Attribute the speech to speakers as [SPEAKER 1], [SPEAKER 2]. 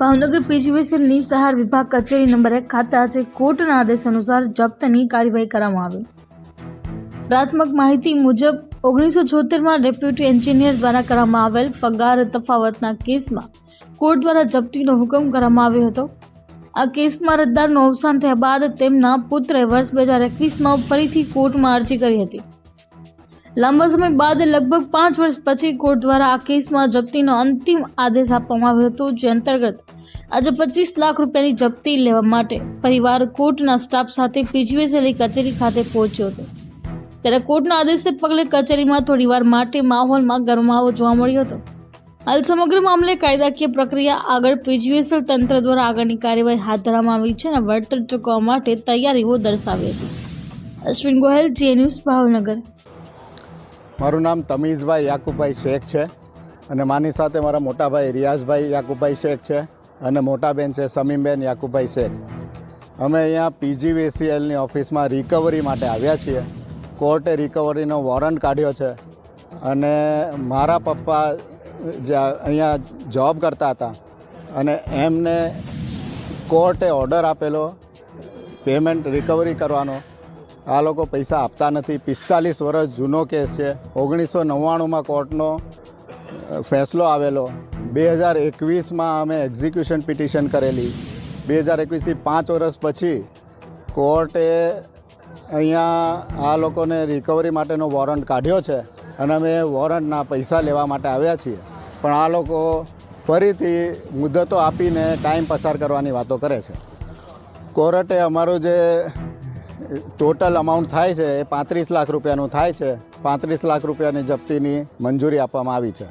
[SPEAKER 1] ભાવનગર પીજીવીસીએલની સહાર વિભાગ કચેરી નંબર એક ખાતે આજે કોર્ટના આદેશ અનુસાર જપ્તની કાર્યવાહી કરવામાં આવી. પ્રાથમિક માહિતી મુજબ ઓગણીસો છોતેરમાં ડેપ્યુટી એન્જિનિયર દ્વારા કરવામાં આવેલ પગાર તફાવતના કેસમાં કોર્ટ દ્વારા જપ્તીનો હુકમ કરવામાં આવ્યો હતો. આ કેસમાં રદ્દારનું અવસાન થયા બાદ તેમના પુત્રે વર્ષ બે હજાર એકવીસમાં ફરીથી કોર્ટમાં અરજી કરી હતી. લાંબા સમય બાદ લગભગ પાંચ વર્ષ પછી કોર્ટ દ્વારા આ કેસમાં જપ્તીનો અંતિમ આદેશ આપવામાં આવ્યો હતો, જે અંતર્ગત આજે પચીસ લાખ રૂપિયાની જપ્તી લેવા માટે પરિવાર કોર્ટના સ્ટાફ સાથે પીજીવીએસએલની કચેરી ખાતે પહોંચ્યો હતો. ત્યારે કોર્ટના આદેશને પગલે કચેરીમાં થોડીવાર માટે માહોલમાં ગરમાવો જોવા મળ્યો હતો. હાલ સમગ્ર મામલે કાયદાકીય પ્રક્રિયા આગળ પીજીવીએસએલ તંત્ર દ્વારા આગળની કાર્યવાહી હાથ ધરવામાં આવી છે અને વળતર ચૂકવવા માટે તૈયારીઓ દર્શાવી હતી. અશ્વિન ગોહેલ જે ન્યૂઝ ભાવનગર.
[SPEAKER 2] મારું નામ તમીઝભાઈ યાકુબભાઈ શેખ છે અને માની સાથે મારા મોટાભાઈ રિયાઝભાઈ યાકુબભાઈ શેખ છે અને મોટાબેન છે સમીમબેન યાકુબભાઈ શેખ. અમે અહીંયા પીજીવીસીએલની ઓફિસમાં રિકવરી માટે આવ્યા છીએ. કોર્ટે રિકવરીનો વોરંટ કાઢ્યો છે અને મારા પપ્પા જે અહીંયા જોબ કરતા હતા અને એમને કોર્ટે ઓર્ડર આપેલો પેમેન્ટ રિકવરી કરવાનો આ લોકો પૈસા આપતા નથી. પિસ્તાલીસ વર્ષ જૂનો કેસ છે. ઓગણીસો નવ્વાણુંમાં કોર્ટનો ફેસલો આવેલો. બે હજાર એકવીસમાં અમે એક્ઝિક્યુશન પિટિશન કરેલી. બે હજાર એકવીસથી પાંચ વર્ષ પછી કોર્ટે અહીંયા આ લોકોને રિકવરી માટેનો વોરંટ કાઢ્યો છે અને અમે વોરંટના પૈસા લેવા માટે આવ્યા છીએ. પણ આ લોકો ફરીથી મુદતો આપીને ટાઈમ પસાર કરવાની વાતો કરે છે. કોર્ટે અમારું જે ટોટલ અમાઉન્ટ થાય છે એ પાંત્રીસ લાખ રૂપિયાનું થાય છે. પાંત્રીસ લાખ રૂપિયાની જપ્તીની મંજૂરી આપવામાં આવી છે.